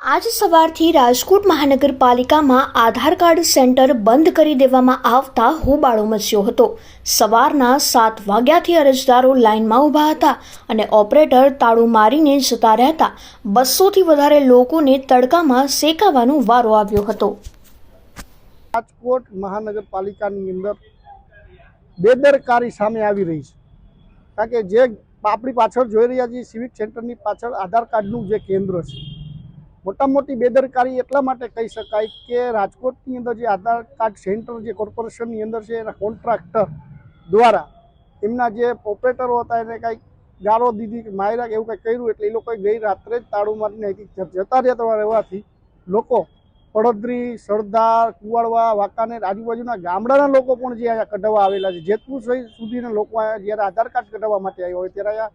આજ સવારથી રાજકોટ મહાનગરપાલિકામાં આધાર કાર્ડ સેન્ટર બંધ કરી દેવામાં આવતા હોબાળો મચ્યો હતો. સવારના સાત વાગ્યાથી અરજદારો લાઇનમાં ઊભા હતા અને ઓપરેટર તાળું મારીને જતા રહેતા બસોથી વધારે લોકોને તડકામાં શેકાવાનો વારો આવ્યો હતો. રાજકોટ મહાનગરપાલિકાની અંદર બેદરકારી સામે આવી રહી છે. કારણ કે જે આપણી પાછળ જોઈ રહ્યા છીએ સિવિક સેન્ટરની પાછળ આધાર કાર્ડનું જે કેન્દ્ર છે મોટા મોટી બેદરકારી એટલા માટે કહી શકાય કે રાજકોટની અંદર જે આધાર કાર્ડ સેન્ટર જે કોર્પોરેશનની અંદર છે, એના કોન્ટ્રાક્ટર દ્વારા એમના જે ઓપરેટરો હતા એને કાંઈક ગાળો દીધી, માયરા એવું કંઈક કર્યું એટલે એ લોકોએ ગઈ રાત્રે જ તાળું મારીને અહીંથી જતા રહેતા રહેવાથી. લોકો પડદરી, સરદાર, કુવાડવા, વાંકાનેર આજુબાજુના ગામડાના લોકો પણ જે અહીંયા કઢાવવા આવેલા છે. જેતપુર સુધીના લોકો જ્યારે આધાર કાર્ડ કઢાવવા માટે આવ્યા હોય ત્યારે અહીંયા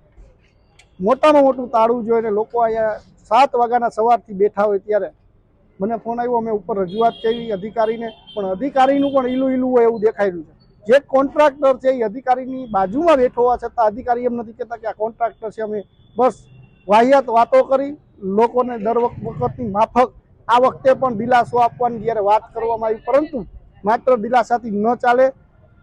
મોટામાં મોટું તાળું જોઈને લોકો અહીંયા સાત વાગ્યાના સવારથી બેઠા હોય ત્યારે મને ફોન આવ્યો અમે ઉપર રજૂઆત કરી અધિકારીને, પણ અધિકારીનું પણ ઈલું ઈલું હોય એવું દેખાઈ રહ્યું છે. જે કોન્ટ્રાક્ટર છે એ અધિકારીની બાજુમાં બેઠો હોવા છતાં અધિકારી એમ નથી કહેતા કે આ કોન્ટ્રાક્ટર છે, અમે બસ વાહિયાત વાતો કરી, લોકોને દર વખ- વખતની માફક આ વખતે પણ દિલાસો આપવાની જ્યારે વાત કરવામાં આવી, પરંતુ માત્ર દિલાસાથી ન ચાલે.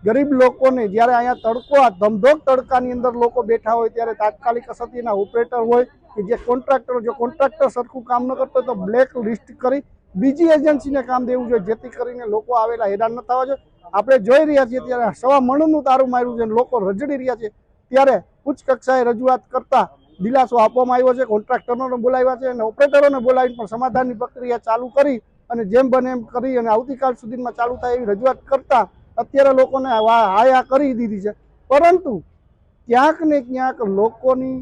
ગરીબ લોકોને જ્યારે અહીંયા તડકો આ ધમધોક તડકાની અંદર લોકો બેઠા હોય ત્યારે તાત્કાલિક અસરથી ઓપરેટર હોય કે જે કોન્ટ્રાક્ટર જો કોન્ટ્રાક્ટર સરખું કામ ન કરતો તો બ્લેક લિસ્ટ કરી બીજી એજન્સીને કામ દેવું જોઈએ, જેથી કરીને લોકો આવેલા હેરાન ન થવા જોઈએ. આપણે જોઈ રહ્યા છીએ ત્યારે સવા મણનું તારું માર્યું છે લોકો રજડી રહ્યા છે. ત્યારે ઉચ્ચ કક્ષાએ રજૂઆત કરતા દિલાસો આપવામાં આવ્યો છે કોન્ટ્રાક્ટરોને બોલાવ્યા છે અને ઓપરેટરોને બોલાવીને પણ સમાધાનની પ્રક્રિયા ચાલુ કરી અને જેમ બને એમ કરી અને આવતીકાલ સુધીમાં ચાલુ થાય એવી રજૂઆત કરતા અત્યારે લોકોને હાયા કરી દીધી છે. પરંતુ ક્યાંક ને ક્યાંક લોકોની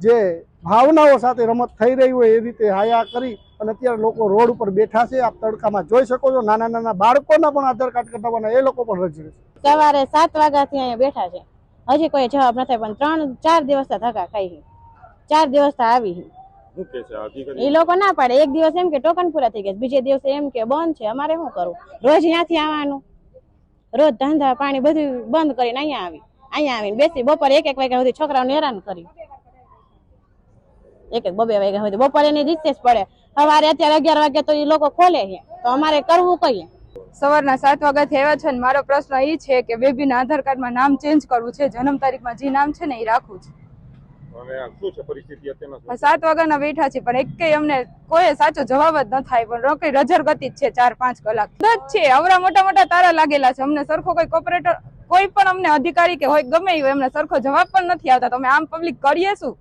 જે ભાવનાઓ સાથે રમત થઈ રહી હોય એ રીતે હાયા કરી અને અત્યારે લોકો રોડ ઉપર બેઠા છે. આપ તડકામાં જોઈ શકો છો નાના નાના બાળકોના પણ આધાર કાર્ડ કઢાવવાના એ લોકો પણ રજડે છે. સવારે સાત વાગ્યાથી અહીંયા બેઠા છે. હજી કોઈ જવાબ નથી પણ ત્રણ ચાર દિવસ ધક્કા ખાઈ ચાર દિવસ આવી છે. શું કે છે? અધિકારી એ લોકો ના પાડે. એક દિવસ એમ કે ટોકન પૂરા થઈ ગયા બીજે દિવસે એમ કે બંધ છે. અમારે શું કરવું? રોજ ત્યાંથી આવવાનું. રોજ ધંધા પાણી બધું બંધ કરીને અહીંયા આવી. અહીંયા આવીને બેસી બપોરે એક એક વાગ્યા સુધી છોકરાઓને હેરાન કરી એક એક બબે વાગ્યા સુધી બપોરે એની રિસેસ પડે. સવારે અત્યારે અગિયાર વાગે તો એ લોકો ખોલે છે. તો અમારે કરવું કહીએ સવારના સાત વાગ્યાથી આવ્યા છે અને મારો પ્રશ્ન એ છે કે બેબીના આધાર કાર્ડમાં નામ ચેન્જ કરવું છે? જન્મ તારીખમાં જે નામ છે ને એ રાખવું છે. અને આ શું છે પરિસ્થિતિ અત્યારના શું આ સાત વાગ્યાના બેઠા છે પણ એક અમને કોઈ સાચો જવાબ જ ન થાય પણ રોકઈ રજર ગતિ જ છે ચાર પાંચ કલાક. જ છે અવરા મોટા મોટા તારા લાગેલા છે. અમને સરખો કોઈ કોપરેટર કોઈ પણ અમને અધિકારી કે હોય ગમે એમને સરખો જવાબ પણ નથી આવતા. તમે આમ પબ્લિક કરીએ શું?